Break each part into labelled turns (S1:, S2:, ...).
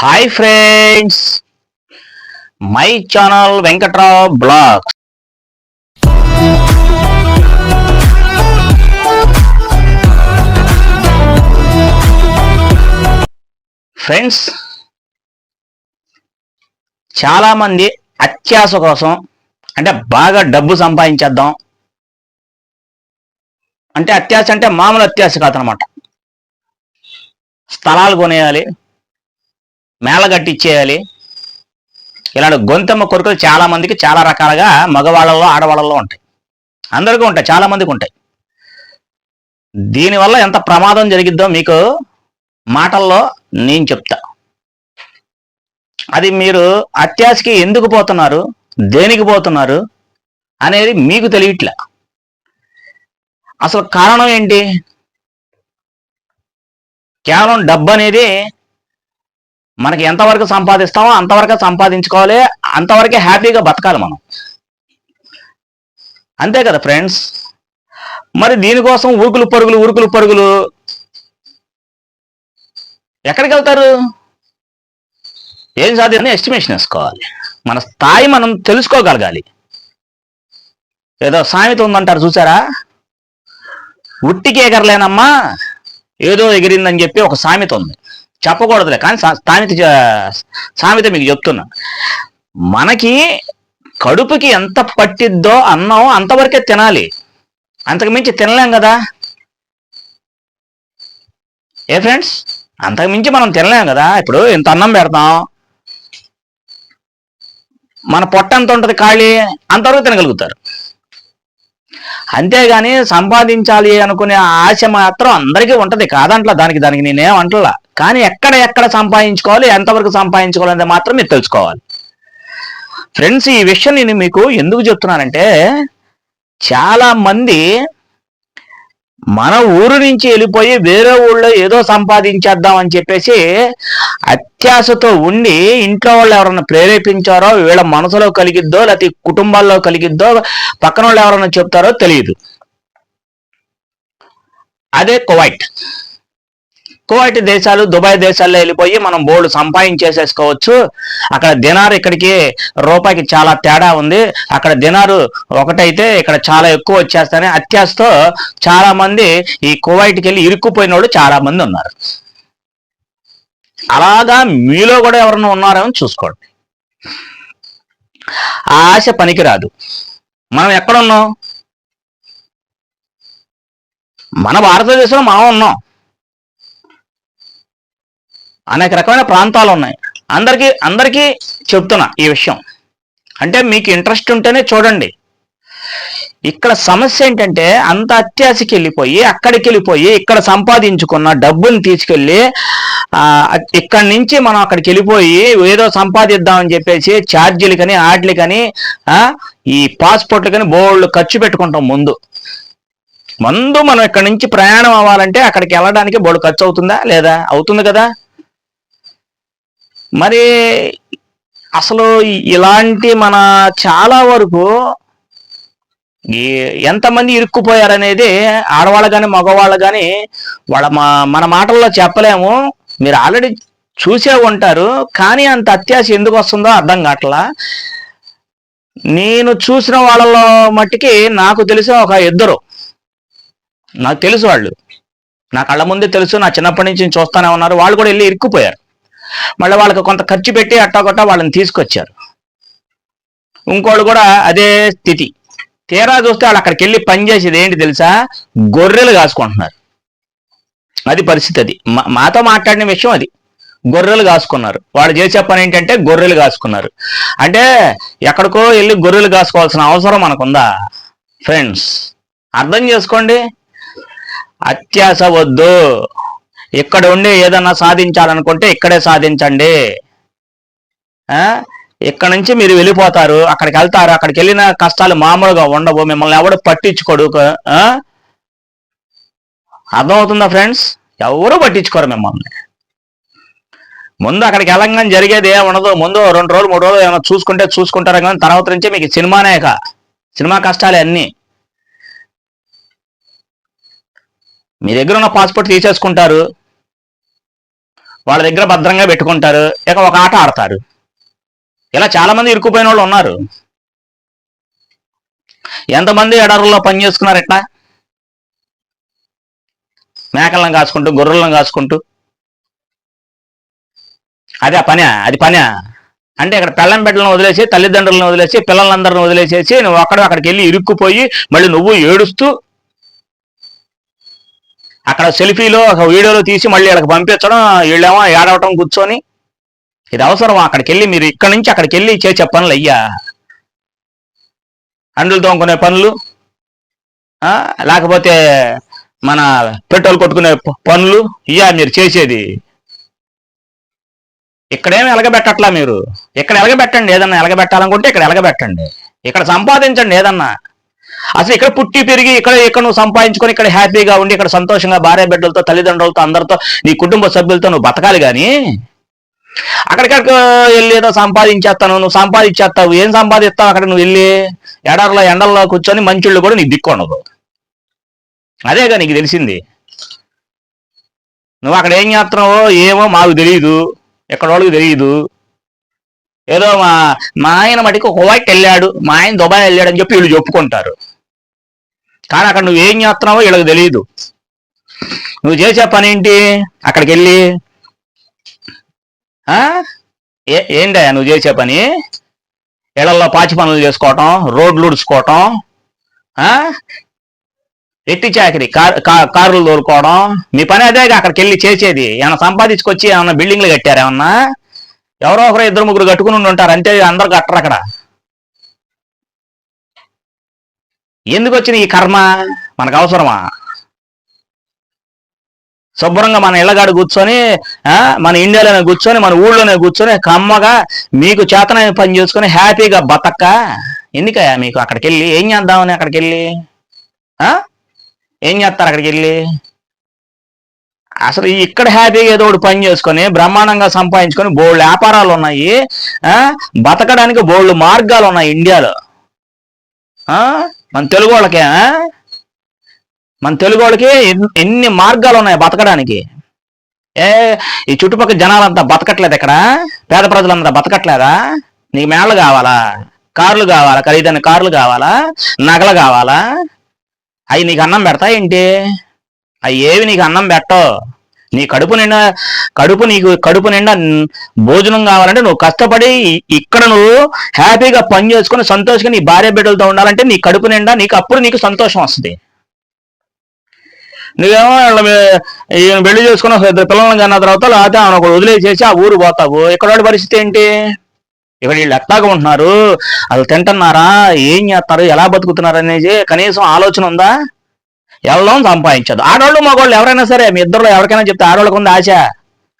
S1: Hi friends my channel Venkatrao blog friends చాలామంది అత్యాశ కోసం అంటే బాగా డబ్బు సంపాదించేద్దాం. అంటే అత్యాశ అంటే మామూలు అత్యాశ కాదనమాట. స్థలాలు కొనేయాలి మేళ కట్టిచ్చేయాలి. ఇలాంటి గొంతమ్మ కొరకలు చాలా మందికి చాలా రకాలుగా మగవాళ్ళలో ఆడవాళ్ళలో ఉంటాయి. అందరికీ ఉంటాయి చాలా మందికి ఉంటాయి. దీనివల్ల ఎంత ప్రమాదం జరిగిద్దో మీకు మాటల్లో నేను చెప్తా. అది మీరు అత్యాశకి ఎందుకు పోతున్నారు దేనికి పోతున్నారు అనేది మీకు తెలియట్లే. అసలు కారణం ఏంటి? కేవలం డబ్బు అనేది మనకి ఎంతవరకు సంపాదిస్తామో అంతవరకు సంపాదించుకోవాలి అంతవరకే హ్యాపీగా బతకాలి మనం. అంతే కదా ఫ్రెండ్స్? మరి దీనికోసం ఉరుకులు పరుగులు ఉరుకులు పరుగులు. ఎక్కడికి వెళ్తారు? ఏం సాధ్యం ఎస్టిమేషన్ వేసుకోవాలి. మన స్థాయి మనం తెలుసుకోగలగాలి. ఏదో సామెత ఉందంటారు చూసారా? ఉట్టికి ఎగరలేనమ్మా ఏదో ఎగిరిందని చెప్పి ఒక సామెత ఉంది. చెప్పకూడదులే కానీ స్థానిక సామెత మీకు చెప్తున్నా. మనకి కడుపుకి ఎంత పట్టిద్దో అన్నం అంతవరకే తినాలి. అంతకు మించి తినలేం కదా. ఏ ఫ్రెండ్స్? అంతకు మించి మనం తినలేం కదా. ఇప్పుడు ఇంత అన్నం పెడతాం. మన పొట్ట ఎంత ఉంటుంది ఖాళీ? అంతవరకు తినగలుగుతారు. అంతేగాని సంపాదించాలి అనుకునే ఆశ మాత్రం అందరికీ ఉంటుంది. కాదంట్లా దానికి దానికి నేనేం అంటలా. కానీ ఎక్కడ ఎక్కడ సంపాదించుకోవాలి ఎంతవరకు సంపాదించుకోవాలి అనేది మాత్రం మీరు తెలుసుకోవాలి. ఫ్రెండ్స్ ఈ విషయం నేను మీకు ఎందుకు చెప్తున్నానంటే చాలా మంది మన ఊరు నుంచి వెళ్ళిపోయి వేరే ఊళ్ళో ఏదో సంపాదించేద్దాం అని చెప్పేసి అత్యాశతో ఉండి ఇంట్లో వాళ్ళు ఎవరైనా ప్రేరేపించారో వీళ్ళ మనసులో కలిగిద్దో లేకపోతే కుటుంబాల్లో కలిగిద్దో పక్కన వాళ్ళు ఎవరైనా చెప్తారో తెలియదు. అదే కువైట్. కువైట్ దేశాలు దుబాయ్ దేశాల్లో వెళ్ళిపోయి మనం బోర్డు సంపాదించేసేసుకోవచ్చు. అక్కడ దినారు ఇక్కడికి రూపాయికి చాలా తేడా ఉంది. అక్కడ దినారు ఒకటైతే ఇక్కడ చాలా ఎక్కువ వచ్చేస్తాయని అత్యాశతో చాలా మంది ఈ కువైట్కి వెళ్ళి ఇరుక్కుపోయిన వాళ్ళు చాలా మంది ఉన్నారు. అలాగా మీలో కూడా ఎవరైనా ఉన్నారేమో చూసుకోండి. ఆ ఆశ పనికిరాదు. మనం ఎక్కడున్నాం? మన భారతదేశంలో మనం ఉన్నాం. అనేక రకమైన ప్రాంతాలు ఉన్నాయి. అందరికీ అందరికీ చెప్తున్నా ఈ విషయం. అంటే మీకు ఇంట్రెస్ట్ ఉంటేనే చూడండి. ఇక్కడ సమస్య ఏంటంటే అంత అత్యాశకి వెళ్ళిపోయి అక్కడికి వెళ్ళిపోయి ఇక్కడ సంపాదించుకున్న డబ్బుని తీసుకెళ్ళి ఇక్కడి నుంచి మనం అక్కడికి వెళ్ళిపోయి ఏదో సంపాదిద్దామని చెప్పేసి ఛార్జీలు కానీ ఆటలు కానీ ఈ పాస్పోర్ట్లు కానీ బోల్డ్ ఖర్చు పెట్టుకుంటాం ముందు. ముందు మనం ఇక్కడ నుంచి ప్రయాణం అవ్వాలంటే అక్కడికి వెళ్ళడానికి బోల్డ్ ఖర్చు అవుతుందా? లేదా? అవుతుంది కదా? మరి అసలు ఇలాంటి మన చాలా వరకు ఎంతమంది ఇరుక్కుపోయారనేది ఆడవాళ్ళు కానీ మగవాళ్ళు కానీ వాళ్ళ మా మన మాటల్లో చెప్పలేము. మీరు ఆల్రెడీ చూసే ఉంటారు. కానీ అంత అత్యాశ ఎందుకు వస్తుందో అర్థం కావట్లా. నేను చూసిన వాళ్ళలో మట్టికి నాకు తెలిసిన ఒక ఇద్దరు. నాకు తెలుసు వాళ్ళు. నా కళ్ళ ముందే తెలుసు. నా చిన్నప్పటి నుంచి చూస్తానే ఉన్నారు. వాళ్ళు కూడా వెళ్ళి ఇరుక్కుపోయారు. మళ్ళీ వాళ్ళకి కొంత ఖర్చు పెట్టి అట్టాగొట్టా వాళ్ళని తీసుకొచ్చారు. ఇంకోళ్ళు కూడా అదే స్థితి. తీరా చూస్తే వాళ్ళు అక్కడికి వెళ్ళి పనిచేసేది ఏంటి తెలుసా? గొర్రెలు కాసుకుంటున్నారు. అది పరిస్థితి అది. మాతో మాట్లాడిన విషయం అది. గొర్రెలు కాసుకున్నారు. వాళ్ళు చేసే పని ఏంటంటే గొర్రెలు కాసుకున్నారు. అంటే ఎక్కడికో వెళ్ళి గొర్రెలు కాసుకోవాల్సిన అవసరం మనకుందా? ఫ్రెండ్స్ అర్థం చేసుకోండి. అత్యాశ వద్దు. ఇక్కడ ఉండి ఏదన్నా సాధించాలనుకుంటే ఇక్కడే సాధించండి. ఇక్కడ నుంచి మీరు వెళ్ళిపోతారు? అక్కడికి వెళ్తారు. అక్కడికి వెళ్ళిన కష్టాలు మామూలుగా ఉండవు. మిమ్మల్ని ఎవడు పట్టించుకోడు. అర్థమవుతుందా ఫ్రెండ్స్? ఎవరు పట్టించుకోరు మిమ్మల్ని. ముందు అక్కడికి వెళ్ళంగానే జరిగేది ఏం ఉండదు. ముందు రెండు రోజులు మూడు రోజులు ఏమైనా చూసుకుంటే చూసుకుంటారు కానీ తర్వాత నుంచి మీకు సినిమానే సినిమా కష్టాలే అన్నీ. మీ దగ్గర ఉన్న పాస్పోర్ట్ తీసేసుకుంటారు. వాళ్ళ దగ్గర భద్రంగా పెట్టుకుంటారు. ఇక ఒక ఆట ఆడతారు. ఇలా చాలామంది ఇరుక్కుపోయిన వాళ్ళు ఉన్నారు. ఎంతమంది ఎడారుల్లో పని చేసుకున్నారు ఎట్లా మేకలను కాసుకుంటూ గొర్రెలను కాసుకుంటూ అదే ఆ అది పనే. అంటే ఇక్కడ పెళ్ళం బిడ్డలను వదిలేసి తల్లిదండ్రులను వదిలేసి పిల్లలందరిని వదిలేసేసి నువ్వు అక్కడ అక్కడికి వెళ్ళి ఇరుక్కుపోయి మళ్ళీ నువ్వు ఏడుస్తూ అక్కడ సెల్ఫీలో ఒక వీడియోలో తీసి మళ్ళీ వీళ్ళకి పంపించడం వీళ్ళేమో ఏడవటం కూర్చొని ఇది అవసరం అక్కడికి వెళ్ళి మీరు ఇక్కడ నుంచి అక్కడికి వెళ్ళి చేసే పనులు అయ్యా. అండులు తోముకునే పనులు లేకపోతే మన పెట్రోల్ కొట్టుకునే పనులు ఇయ్యా మీరు చేసేది. ఇక్కడేమి ఎలగబెట్టట్లా మీరు? ఇక్కడ ఎలగబెట్టండి. ఏదన్నా ఎలగబెట్టాలనుకుంటే ఇక్కడ ఎలగబెట్టండి. ఇక్కడ సంపాదించండి ఏదన్నా. అసలు ఇక్కడ పుట్టి పెరిగి ఇక్కడ ఇక్కడ నువ్వు సంపాదించుకొని ఇక్కడ హ్యాపీగా ఉండి ఇక్కడ సంతోషంగా భార్య బిడ్డలతో తల్లిదండ్రులతో అందరితో నీ కుటుంబ సభ్యులతో నువ్వు బతకాలి కానీ అక్కడికక్కడ వెళ్ళి ఏదో సంపాదించేస్తాను నువ్వు సంపాదించేస్తావు. ఏం సంపాదిస్తావు అక్కడ నువ్వు వెళ్ళి? ఎడర్లో ఎండల్లో కూర్చొని మంచుళ్ళు కూడా నీకు దిక్కుండదు అదేగా నీకు తెలిసింది. నువ్వు అక్కడ ఏం చేస్తున్నావో ఏమో మాకు తెలియదు ఎక్కడ వాళ్ళకి తెలియదు ఏదో మా మా ఆయన మటుకు కువైట్ వెళ్ళాడు మా ఆయన దుబాయ్ వెళ్ళాడు అని చెప్పి వీళ్ళు చెప్పుకుంటారు. కానీ అక్కడ నువ్వు ఏం చేస్తున్నావో వీళ్ళకి తెలియదు నువ్వు చేసే పని ఏంటి? అక్కడికి వెళ్ళి ఏ ఏంటయ్యా నువ్వు చేసే పని? ఇళ్ళలో పాచి పనులు చేసుకోవటం రోడ్లు ఉడుచుకోవటం ఎట్టి చాకరి కార్ కార్లు తోలుకోవడం. మీ పని అదేగా అక్కడికి వెళ్ళి చేసేది. ఏమైనా సంపాదించుకొచ్చి ఏమన్నా బిల్డింగ్లు కట్టారు ఏమన్నా? ఎవరో ఒకరు ఇద్దరు ముగ్గురు కట్టుకుని ఉండి ఉంటారు అంతే అందరు కట్టరు అక్కడ. ఎందుకు వచ్చిన ఈ కర్మ? మనకు అవసరమా శుభ్రంగా మన ఇళ్ళగాడు కూర్చొని మన ఇండియాలోనే కూర్చొని మన ఊళ్ళోనే కూర్చొని కమ్మగా మీకు చేతనైన పని చేసుకొని హ్యాపీగా బతక్క? ఎందుకయ్యా మీకు అక్కడికి వెళ్ళి ఏం చేద్దామని అక్కడికి వెళ్ళి ఏం చేస్తారు అక్కడికి వెళ్ళి అసలు ఇక్కడ హ్యాపీగా ఏదో ఒకటి పని చేసుకొని బ్రహ్మాండంగా సంపాదించుకొని బోల్డ్ వ్యాపారాలు ఉన్నాయి. బతకడానికి బోల్డ్ మార్గాలు ఉన్నాయి ఇండియాలో. మన తెలుగు వాళ్ళకే మన తెలుగు వాళ్ళకి ఎన్ని మార్గాలు ఉన్నాయి బతకడానికి? ఏ ఈ చుట్టుపక్కల జనాలంతా బతకట్లేదు ఇక్కడ పేద ప్రజలంతా బతకట్లేదా? నీకు మేళ్ళు కావాలా? కార్లు కావాలా? ఖరీదైన కార్లు కావాలా? నగలు కావాలా? అవి నీకు అన్నం పెడతా ఏంటి? అవి ఏవి నీకు అన్నం పెట్టవు? నీ కడుపు నిండా కడుపు నీకు కడుపు నిండా భోజనం కావాలంటే నువ్వు కష్టపడి ఇక్కడ నువ్వు హ్యాపీగా పని చేసుకుని సంతోషంగా నీ భార్య బిడ్డలతో ఉండాలంటే నీ కడుపు నిండా నీకు అప్పుడు నీకు సంతోషం వస్తుంది. నువ్వేమో ఈయన పెళ్ళి చేసుకున్న ఇద్దరు పిల్లల్ని కన్న తర్వాత లేకపోతే ఆమె ఒకడు వదిలేసేసి ఆ ఊరు పోతావు. ఇక్కడ వాడి పరిస్థితి ఏంటి? ఇక్కడ వీళ్ళు ఎట్లాగా ఉంటున్నారు? వాళ్ళు తింటున్నారా? ఏం చేస్తున్నారు ఎలా బతుకుతున్నారు అనేది కనీసం ఆలోచన ఉందా? వెళ్ళడం సంపాదించదు. ఆడవాళ్ళు మగవాళ్ళు ఎవరైనా సరే మీ ఇద్దరు ఎవరికైనా చెప్తే ఆడవాళ్ళకి ఉంది ఆశ.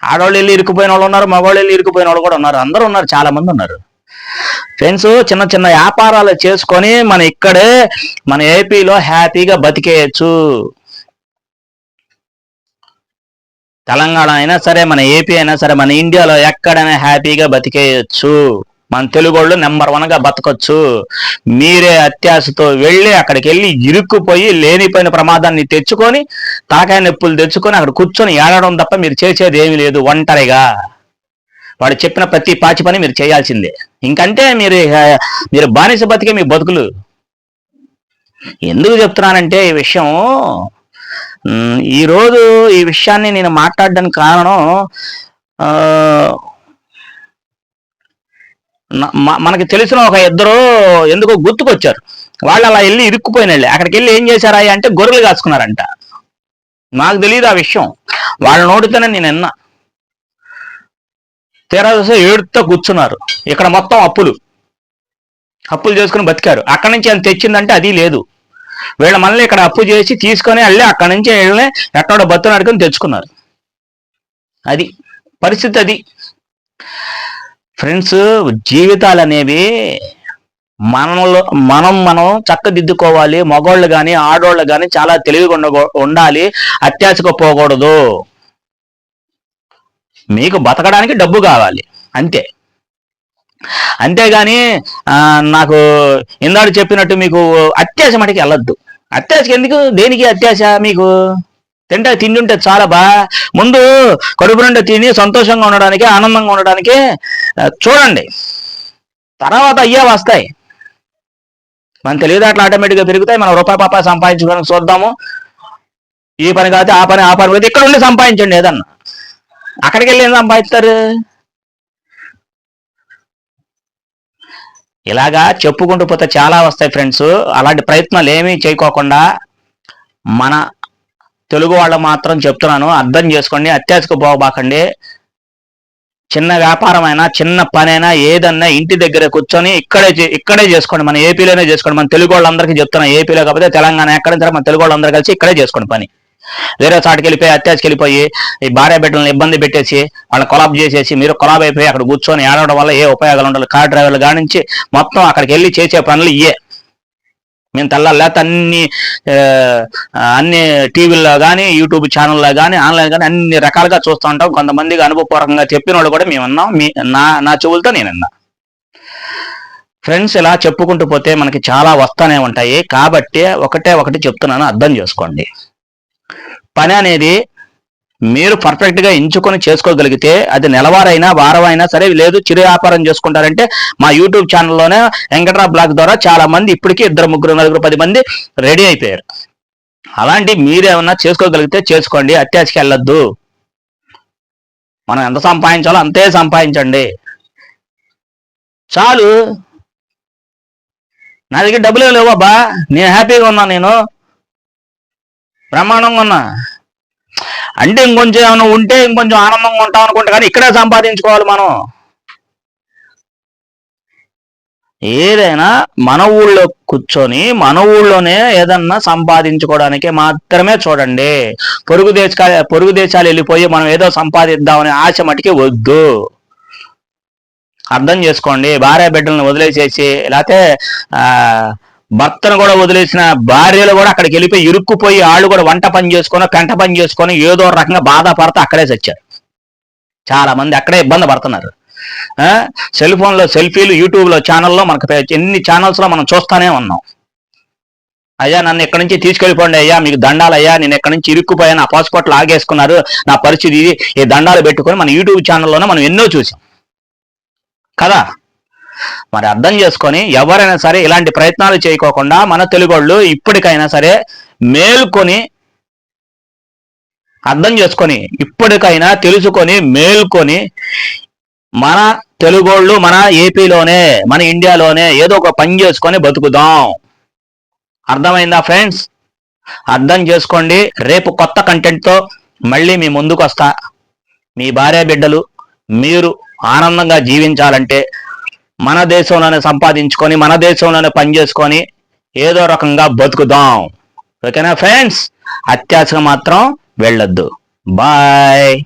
S1: ఆడవాళ్ళు వెళ్ళి ఇరుక్కుపోయిన వాళ్ళు ఉన్నారు మగవాళ్ళు వెళ్ళి ఇరుక్కుపోయిన వాళ్ళు కూడా ఉన్నారు. అందరూ ఉన్నారు చాలా మంది ఉన్నారు. ఫ్రెండ్స్ చిన్న చిన్న వ్యాపారాలు చేసుకొని మన ఇక్కడే మన ఏపీలో హ్యాపీగా బతికేయచ్చు. తెలంగాణ అయినా సరే మన ఏపీ అయినా సరే మన ఇండియాలో ఎక్కడైనా హ్యాపీగా బతికేయచ్చు. మన తెలుగు వాళ్ళు నెంబర్ వన్గా బతకొచ్చు. మీరే అత్యాశతో వెళ్ళి అక్కడికి వెళ్ళి ఇరుక్కుపోయి లేనిపోయిన ప్రమాదాన్ని తెచ్చుకొని తలకాయ నొప్పులు తెచ్చుకొని అక్కడ కూర్చొని ఏడడం తప్ప మీరు చేసేది ఏమీ లేదు ఒంటరిగా. వాడు చెప్పిన ప్రతి పాచి పని మీరు చేయాల్సిందే. ఇంకంటే మీరు మీరు బానిస బతికే మీ బతుకులు. ఎందుకు చెప్తున్నానంటే ఈ విషయం ఈరోజు ఈ విషయాన్ని నేను మాట్లాడడానికి కారణం మనకి తెలిసిన ఒక ఇద్దరు ఎందుకో గుర్తుకొచ్చారు. వాళ్ళు అలా వెళ్ళి ఇరుక్కుపోయిన అక్కడికి వెళ్ళి ఏం చేశారా అంటే గొర్రెలు కాచుకున్నారంట. నాకు తెలియదు ఆ విషయం. వాళ్ళ నోటితోనే నేను ఎన్నా తీరా చూస్తే ఏడుతో కూర్చున్నారు. ఇక్కడ మొత్తం అప్పులు. అప్పులు చేసుకుని బతికారు. అక్కడి నుంచి ఎంత తెచ్చిందంటే అది లేదు. వీళ్ళ మళ్ళీ ఇక్కడ అప్పు చేసి తీసుకొని వెళ్ళి అక్కడి నుంచి వెళ్ళి ఎక్కడో బతులు అడుగుని తెచ్చుకున్నారు. అది పరిస్థితి అది. ఫ్రెండ్స్ జీవితాలు అనేవి మనలో మనం మనం చక్కదిద్దుకోవాలి. మగవాళ్ళు కానీ ఆడవాళ్ళు కానీ చాలా తెలివిగా ఉండ ఉండాలి. అత్యాశకు పోకూడదు. మీకు బతకడానికి డబ్బు కావాలి. అంతే. అంతేగాని నాకు ఇందాడు చెప్పినట్టు మీకు అత్యాశ మటుకు వెళ్ళొద్దు. అత్యాశకి ఎందుకు? దేనికి అత్యాశ మీకు? తింటే తిండి చాలా బా ముందు కడుపు నుండి తిని సంతోషంగా ఉండడానికి ఆనందంగా ఉండడానికి చూడండి. తర్వాత అయ్యే వస్తాయి. మన తెలివితేటలు ఆటోమేటిక్గా పెరుగుతాయి. మనం రూపాయి పాపాయి సంపాదించుకోవడానికి చూద్దాము. ఈ పని కాదు ఆ పని ఆ పని కాదు ఇక్కడ ఉండి సంపాదించండి ఏదన్నా. అక్కడికి వెళ్ళి ఏం సంపాదిస్తారు? ఇలాగా చెప్పుకుంటూ పోతే చాలా వస్తాయి ఫ్రెండ్స్. అలాంటి ప్రయత్నాలు ఏమీ చేయకోకుండా మన తెలుగు వాళ్ళు మాత్రం చెప్తున్నాను అర్థం చేసుకోండి అత్యాశకు పోబాకండి చిన్న వ్యాపారమైనా చిన్న పనైనా ఏదన్నా ఇంటి దగ్గర కూర్చొని ఇక్కడే ఇక్కడే చేసుకోండి. మన ఏపీలోనే చేసుకోండి. మన తెలుగు వాళ్ళందరికీ చెప్తున్నా ఏపీలో కాకపోతే తెలంగాణ ఎక్కడ సరే మన తెలుగు వాళ్ళందరూ కలిసి ఇక్కడే చేసుకోండి పని. వేరే చాటుకి వెళ్ళిపోయి అత్యాశకి వెళ్ళిపోయి ఈ భార్య బిడ్డలను ఇబ్బంది పెట్టేసి వాళ్ళని కొలాబ్ చేసేసి మీరు కొలాబ్ అయిపోయి అక్కడ కూర్చొని ఏడవడం వల్ల ఏ ఉపయోగాలు ఉండాలి కార్ డ్రైవర్లు కానించి మొత్తం అక్కడికి వెళ్ళి చేసే పనులు ఇయే. మేము తెల్లాలి అన్ని అన్ని టీవీల్లో కానీ యూట్యూబ్ ఛానల్లో కానీ ఆన్లైన్ కానీ అన్ని రకాలుగా చూస్తూ ఉంటాం. కొంతమందికి అనుభవపూర్వకంగా చెప్పిన వాళ్ళు కూడా మేము అన్నాం. మీ నా నా చెవులతో నేను అన్నా. ఫ్రెండ్స్ ఇలా చెప్పుకుంటూ పోతే మనకి చాలా వస్తానే ఉంటాయి. కాబట్టి ఒకటే ఒకటి చెప్తున్నాను. అర్థం చేసుకోండి. పని అనేది మీరు పర్ఫెక్ట్గా ఎంచుకొని చేసుకోగలిగితే అది నెలవారైనా వారమైనా సరే లేదు చిరు వ్యాపారం చేసుకుంటారంటే మా యూట్యూబ్ ఛానల్లోనే వెంకట్రా బ్లాగ్ ద్వారా చాలా మంది ఇప్పటికీ ఇద్దరు ముగ్గురు నలుగురు పది మంది రెడీ అయిపోయారు. అలాంటి మీరేమన్నా చేసుకోగలిగితే చేసుకోండి అత్యాశకి వెళ్ళొద్దు. మనం ఎంత సంపాదించాలో అంతే సంపాదించండి. చాలు. నా దగ్గర డబ్బులు లేవు అబ్బా. నేను హ్యాపీగా ఉన్నా నేను. బ్రహ్మాండంగా ఉన్నా. అంటే ఇంకొంచెం ఏమైనా ఉంటే ఇంకొంచెం ఆనందంగా ఉంటాం అనుకుంటా కానీ ఇక్కడే సంపాదించుకోవాలి మనం. ఏదైనా మన ఊళ్ళో కూర్చొని మన ఊళ్ళోనే ఏదన్నా సంపాదించుకోవడానికి మాత్రమే చూడండి. పొరుగు దేశ పొరుగు దేశాలు వెళ్ళిపోయి మనం ఏదో సంపాదిద్దామనే ఆశ మటుకి వద్దు. అర్థం చేసుకోండి. భార్య బిడ్డలను వదిలేసేసి లేకపోతే ఆ భర్తను కూడా వదిలేసిన భార్యలు కూడా అక్కడికి వెళ్ళిపోయి ఇరుక్కుపోయి వాళ్ళు కూడా వంట పని చేసుకొని కంట పని చేసుకొని ఏదో రకంగా బాధపడతా అక్కడే చచ్చారు. చాలా మంది అక్కడే ఇబ్బంది పడుతున్నారు. సెల్ ఫోన్లో సెల్ఫీలు యూట్యూబ్లో ఛానల్లో మనకు ఎన్ని ఛానల్స్లో మనం చూస్తానే ఉన్నాం. అయ్యా నన్ను ఎక్కడి నుంచి తీసుకెళ్ళిపోండి అయ్యా మీకు దండాలు అయ్యా నేను ఎక్కడి నుంచి ఇరుక్కుపోయా నా పాస్పోర్ట్లు ఆగేసుకున్నారు నా పరిస్థితి ఇది ఈ దండాలు పెట్టుకొని మన యూట్యూబ్ ఛానల్లోనే మనం ఎన్నో చూసాం. కదా? మరి అర్థం చేసుకొని ఎవరైనా సరే ఇలాంటి ప్రయత్నాలు చేయకోకుండా మన తెలుగోళ్ళు ఇప్పటికైనా సరే మేల్కొని అర్థం చేసుకొని ఇప్పటికైనా తెలుసుకొని మేల్కొని మన తెలుగోళ్ళు మన ఏపీలోనే మన ఇండియాలోనే ఏదో ఒక పని చేసుకొని బతుకుదాం. అర్థమైందా ఫ్రెండ్స్? అర్థం చేసుకోండి. రేపు కొత్త కంటెంట్తో మళ్ళీ మీ ముందుకు వస్తా మీ భార్య బిడ్డలు మీరు ఆనందంగా జీవించాలంటే మన దేశంలోనే సంపాదించుకొని మన దేశంలోనే పని చేసుకొని ఏదో రకంగా బతుకుదాం. ఓకేనా ఫ్రెండ్స్? అత్యాశగా మాత్రం వెళ్ళొద్దు. బాయ్.